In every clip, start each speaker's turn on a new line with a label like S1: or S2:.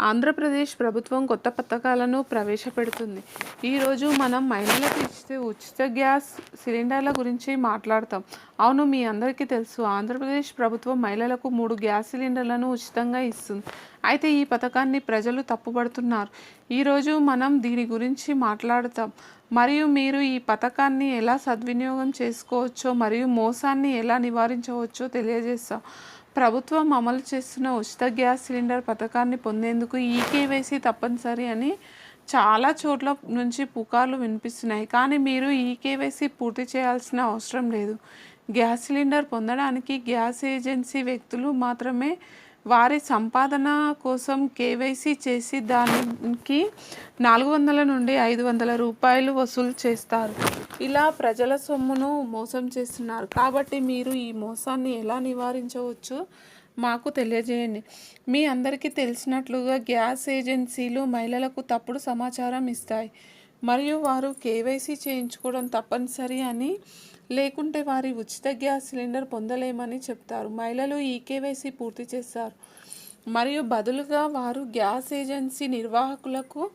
S1: ఆంధ్రప్రదేశ్ ప్రభుత్వం కొత్త పథకాలను ప్రవేశపెడుతుంది. ఈరోజు మనం మహిళలకు ఇచ్చే ఉచిత గ్యాస్ సిలిండర్ల గురించి మాట్లాడతాం. అవును మీ అందరికీ తెలుసు ఆంధ్రప్రదేశ్ ప్రభుత్వం మహిళలకు మూడు గ్యాస్ సిలిండర్లను ఉచితంగా ఇస్తుంది. అయితే ఈ పథకాన్ని ప్రజలు తప్పుపడుతున్నారు. ఈరోజు మనం దీని గురించి మాట్లాడతాం. మరియు మీరు ఈ పథకాన్ని ఎలా సద్వినియోగం చేసుకోవచ్చో మరియు మోసాన్ని ఎలా నివారించవచ్చో తెలియజేస్తాం. ప్రభుత్వం అమలు చేస్తున్న ఉచిత గ్యాస్ సిలిండర్ పథకాన్ని పొందేందుకు ఈ కేవైసీ తప్పనిసరి అని చాలా చోట్ల నుంచి పుకార్లు వినిపిస్తున్నాయి. కానీ మీరు ఈ కేవైసీ పూర్తి చేయాల్సిన అవసరం లేదు. గ్యాస్ సిలిండర్ పొందడానికి గ్యాస్ ఏజెన్సీ వ్యక్తులు మాత్రమే వారి సంపాదన కోసం కేవైసీ చేసి దానికి నాలుగు వందల నుండి ఐదు వందల రూపాయలు వసూలు చేస్తారు. ఇలా ప్రజల సొమ్మును మోసం చేస్తున్నారు. కాబట్టి మీరు ఈ మోసాన్ని ఎలా నివారించవచ్చు? మాకు తెలియజేయండి. మీ అందరికీ తెలిసినట్లుగా గ్యాస్ ఏజెన్సీలు మహిళలకు తప్పుడు సమాచారం ఇస్తాయి. మరియు వారు కేవైసీ చేయించుకోవడం తప్పనిసరి అని లేకుంటే వారి ఉచిత గ్యాస్ సిలిండర్ పొందలేమని చెప్తారు. మహిళలు ఈ కేవైసీ పూర్తి చేస్తారు. మరియు బదులుగా వారు గ్యాస్ ఏజెన్సీ నిర్వాహకులకు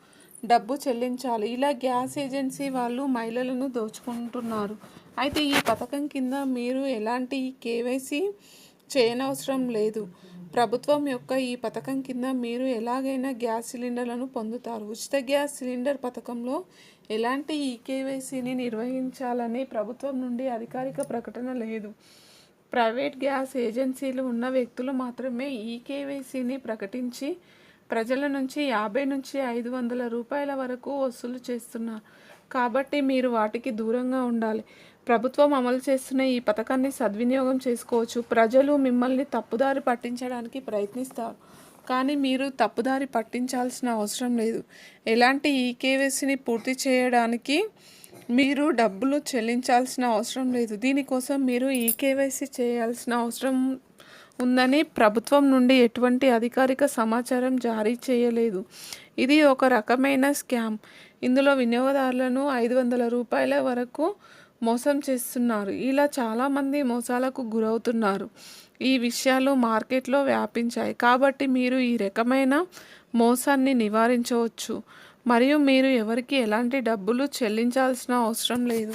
S1: డబ్బు చెల్లించాలి. ఇలా గ్యాస్ ఏజెన్సీ వాళ్ళు మహిళలను దోచుకుంటున్నారు. అయితే ఈ పథకం కింద మీరు ఎలాంటి కేవైసీ చేయనవసరం లేదు. ప్రభుత్వం యొక్క ఈ పథకం కింద మీరు ఎలాగైనా గ్యాస్ సిలిండర్లను పొందుతారు. ఉచిత గ్యాస్ సిలిండర్ పథకంలో ఎలాంటి ఈ కేవైసీని నిర్వహించాలని ప్రభుత్వం నుండి అధికారిక ప్రకటన లేదు. ప్రైవేట్ గ్యాస్ ఏజెన్సీలు ఉన్న వ్యక్తులు మాత్రమే ఈ కేవైసీని ప్రకటించి ప్రజల నుంచి యాభై నుంచి ఐదు వందల రూపాయల వరకు వసూలు చేస్తున్నారు కాబట్టి మీరు వాటికి దూరంగా ఉండాలి. ప్రభుత్వం అమలు చేస్తున్న ఈ పథకాన్ని సద్వినియోగం చేసుకోవచ్చు. ప్రజలు మిమ్మల్ని తప్పుదారి పట్టించడానికి ప్రయత్నిస్తారు. కానీ మీరు తప్పుదారి పట్టించాల్సిన అవసరం లేదు. ఎలాంటి ఈ కేవైసీని పూర్తి చేయడానికి మీరు డబ్బులు చెల్లించాల్సిన అవసరం లేదు. దీనికోసం మీరు ఈ కేవైసీ చేయాల్సిన అవసరం ఉందని ప్రభుత్వం నుండి ఎటువంటి అధికారిక సమాచారం జారీ చేయలేదు. ఇది ఒక రకమైన స్కామ్. ఇందులో వినియోగదారులను ఐదు వందల రూపాయల వరకు మోసం చేస్తున్నారు. ఇలా చాలామంది మోసాలకు గురవుతున్నారు. ఈ విషయాలు మార్కెట్లో వ్యాపించాయి. కాబట్టి మీరు ఈ రకమైన మోసాన్ని నివారించవచ్చు. మరియు మీరు ఎవరికి ఎలాంటి డబ్బులు చెల్లించాల్సిన అవసరం లేదు.